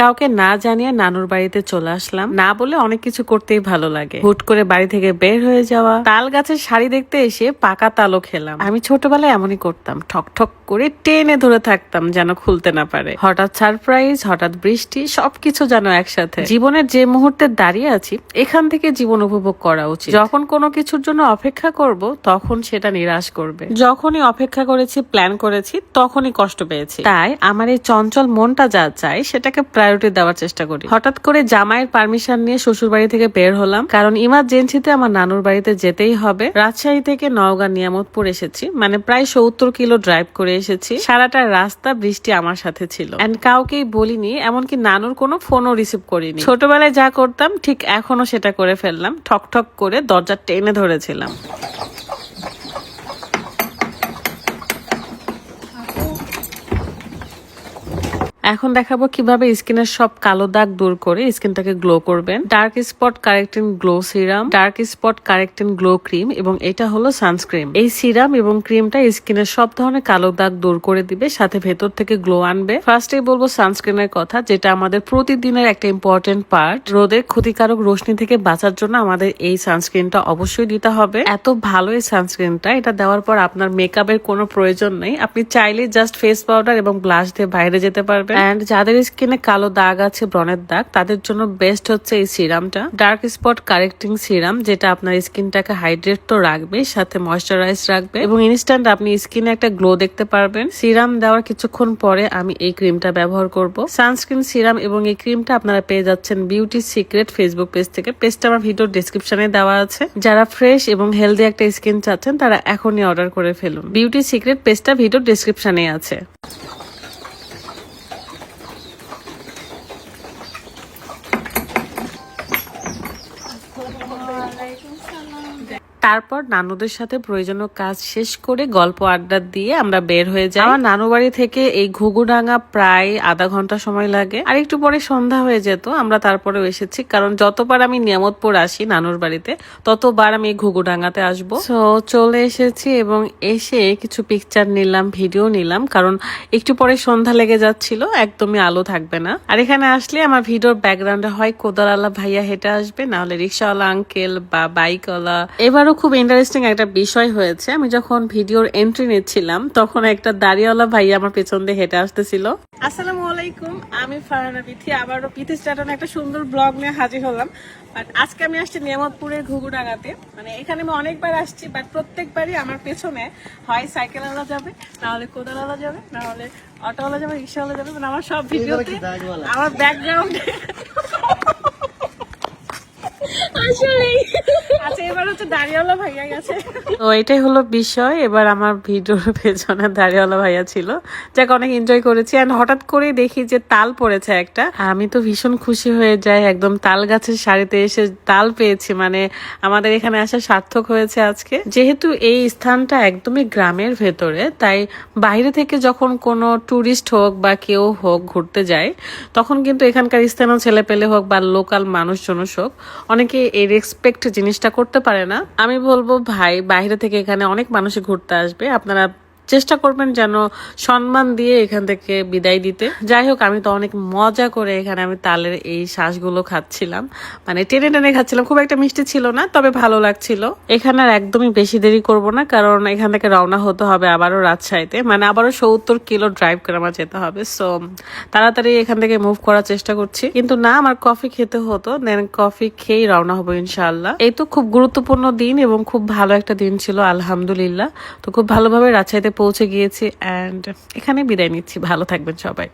কাউকে না জানিয়ে নানুর বাড়িতে চলে আসলাম। না বলে অনেক কিছু করতেই ভালো লাগে। হুট করে বাড়ি থেকে বের হয়ে যাওয়া। তাল গাছের শাড়ি দেখতে এসে পাকা তালও খেলাম। আমি ছোটবেলায় এমনই করতাম। ঠক ঠক করে টেনে ধরে থাকতাম যেন খুলতে না পারে। হঠাৎ সারপ্রাইজ হঠাৎ বৃষ্টি, সবকিছু যেন একসাথে। জীবনের যে মুহূর্তে দাঁড়িয়ে আছি, এখান থেকে জীবন উপভোগ করা উচিত। যখন কোনো কিছুর জন্য অপেক্ষা করব, তখন সেটা নিরাশ করবে। যখনই অপেক্ষা করেছি প্ল্যান করেছি, তখনই কষ্ট পেয়েছি। তাই আমার এই চঞ্চল মনটা যা চায়, সেটাকে প্রায়োরিটি দেওয়ার চেষ্টা করি। হঠাৎ করে জামাইয়ের পারমিশন নিয়ে শ্বশুর বাড়ি থেকে বের হলাম, কারণ ইমার্জেন্সিতে আমার নানুর বাড়িতে যেতেই হবে। রাজশাহী থেকে নওগাঁ, নিয়ামতপুর এসেছি মানে প্রায় সত্তর কিলো ড্রাইভ করে এসেছি। সারাটা রাস্তা বৃষ্টি আমার সাথে ছিল। এন্ড কাউকেই বলিনি, এমনকি নানুর কোনো ফোনও রিসিভ করিনি। ছোটবেলায় যা করতাম, ঠিক এখনও সেটা করে ফেললাম। ঠক ঠক করে দরজা টেনে ধরেছিলাম। এখন দেখাবো কীভাবে স্কিনের সব কালো দাগ দূর করে স্কিনটাকে গ্লো করবেন। Dark spot correcting glow serum dark spot correcting glow cream এবং এটা হলো সানস্ক্রিন এই সিরাম এবং ক্রিমটা স্কিনের সব ধরনের কালো দাগ দূর করে দিবে, সাথে ভেতর থেকে গ্লো আনবে। ফার্স্টে বলব সানস্ক্রিনের কথা, যেটা আমাদের প্রতিদিনের একটা ইম্পর্টেন্ট পার্ট রোদের ক্ষতিকারক রোশনি থেকে বাঁচার জন্য আমাদের এই সানস্ক্রিনটা অবশ্যই দিতে হবে। এত ভালো এই সানস্ক্রিনটা এটা দেওয়ার পর আপনার মেকআপের কোনো প্রয়োজন নেই। আপনি চাইলে জাস্ট ফেস পাউডার এবং ব্লাশ দিয়ে বাইরে যেতে পারবেন। অ্যান্ড যাদের স্কিনে কালো দাগ আছে, ব্রণের দাগ, তাদের জন্য বেস্ট হচ্ছে এই সিরামটা। ডার্ক স্পট কারেক্টিং সিরাম, যেটা আপনার স্কিনটাকে হাইড্রেট তো রাখবে, সাথে ময়শ্চারাইজ রাখবে। এবং ইনস্ট্যান্ট আপনি স্কিনে একটা গ্লো দেখতে পারবেন। সিরাম দেওয়ার কিছুক্ষণ পরে আমি এই ক্রিমটা ব্যবহার করব। সানস্ক্রিন সিরাম এবং এই ক্রিমটা আপনারা পেয়ে যাচ্ছেন বিউটি সিক্রেট ফেসবুক পেজ থেকে। পেজটা আমার ভিডিও ডিসক্রিপশনে দেওয়া আছে। যারা ফ্রেশ এবং হেলদি একটা স্কিন চাচ্ছেন, তারা এখনই অর্ডার করে ফেলুন। বিউটি সিক্রেট পেজটা ভিডিও ডিসক্রিপশনে আছে। like তারপর নানুদের সাথে প্রয়োজনীয় কাজ শেষ করে গল্প আড্ডা দিয়ে আমরা বের হয়ে যাই। আমার নানু বাড়ি থেকে এই ঘুঘুডাঙ্গা প্রায় আধা ঘণ্টা সময় লাগে। আর একটু পরে সন্ধ্যা হয়ে যেত, আমরা তারপরেও এসেছি, কারণ যতবার আমি নিয়ামতপুর আসি নানুর বাড়িতে, ততবার আমি ঘুঘুডাঙ্গাতে আসব। তো চলে এসেছি এবং এসে কিছু পিকচার নিলাম ভিডিও নিলাম, কারণ একটু পরে সন্ধ্যা লেগে যাচ্ছিল, একদমই আলো থাকবে না। আর এখানে আসলে আমার ভিডিওর ব্যাকগ্রাউন্ডে হয় কোদালালা ভাইয়া হেঁটে আসবে, না হলে রিক্সাওয়ালা আঙ্কেল বা বাইকওয়ালা এবারও খুব ইন্টারেস্টিং একটা বিষয় হয়েছে। আমি যখন ভিডিওর এন্ট্রি নিচ্ছিলাম তখন একটা দাড়িওয়ালা ভাইয়া আমার পেছন দিয়ে হেঁটে আসতেছিল। আসসালামু আলাইকুম আমি ফারহানা পিথি আবারও পিথি স্টার্টনে একটা সুন্দর ব্লগ নিয়ে হাজির হলাম। বাট আজকে আমি আসছি নিয়ামতপুরের ঘুঘুডাঙ্গাতে। মানে এখানে আমি অনেকবার আসছি বাট প্রত্যেকবারই আমার পেছনে হয় সাইকেলওয়ালা যাবে না হলে কোদালওয়ালা যাবে না হলে অটোওয়ালা যাবে রিক্সাওয়ালা যাবে মানে আমার সব ভিডিওতে আমার ব্যাকগ্রাউন্ডে আসলেই। আচ্ছা এটাই বিষয়। এবার আমার ভিডিওর পেছনে ভাইয়া ছিল। অনেক এনজয় করেছি। হঠাৎ দেখি যে তাল পড়েছে একটা। আমি তো ভীষণ খুশি হয়ে যাই। একদম তাল গাছের এসে তাল পেয়েছি। মানে আমাদের এখানে আসা সার্থক হয়েছে আজকে। যেহেতু এই স্থানটা একদমই গ্রামের ভেতরে, তাই বাইরে থেকে যখন কোনো ট্যুরিস্ট হোক বা কেউ হোক ঘুরতে যায়, তখন কিন্তু এখানকার স্থানীয় ছেলে পেলে হোক বা লোকাল মানুষজন হোক, অনেকে এই রেসপেক্ট জিনিসটা করতে পারে না। আমি বলব ভাই বাইরে থেকে এখানে অনেক মানুষই ঘুরতে আসবে। আপনারা চেষ্টা করবেন যেন সম্মান দিয়ে এখান থেকে বিদায় দিতে। যাই হোক, আমি তো অনেক মজা করে এখানে আমি তালের এই শ্বাসগুলো খাচ্ছিলাম। মানে টেনে টেনে খাচ্ছিলাম, খুব একটা মিষ্টি ছিল না, তবে ভালো লাগছিল। এখানে আর একদমই বেশি দেরি করব না, কারণ এখান থেকে রওনা হতে হবে আবারও রাজশাহীতে। মানে আবারও সত্তর কিলো ড্রাইভ করে আমার যেতে হবে। সো তাড়াতাড়ি এখান থেকে মুভ করার চেষ্টা করছি। কিন্তু না, আমার কফি খেতে হতো দেন কফি খেয়েই রওনা হব ইনশাল্লাহ এই তো খুব গুরুত্বপূর্ণ দিন এবং খুব ভালো একটা দিন ছিল, আলহামদুলিল্লাহ। তো খুব ভালোভাবে রাজশাহীতে পৌঁছে গিয়েছি অ্যান্ড এখানে বিদায় নিচ্ছি। ভালো থাকবেন সবাই।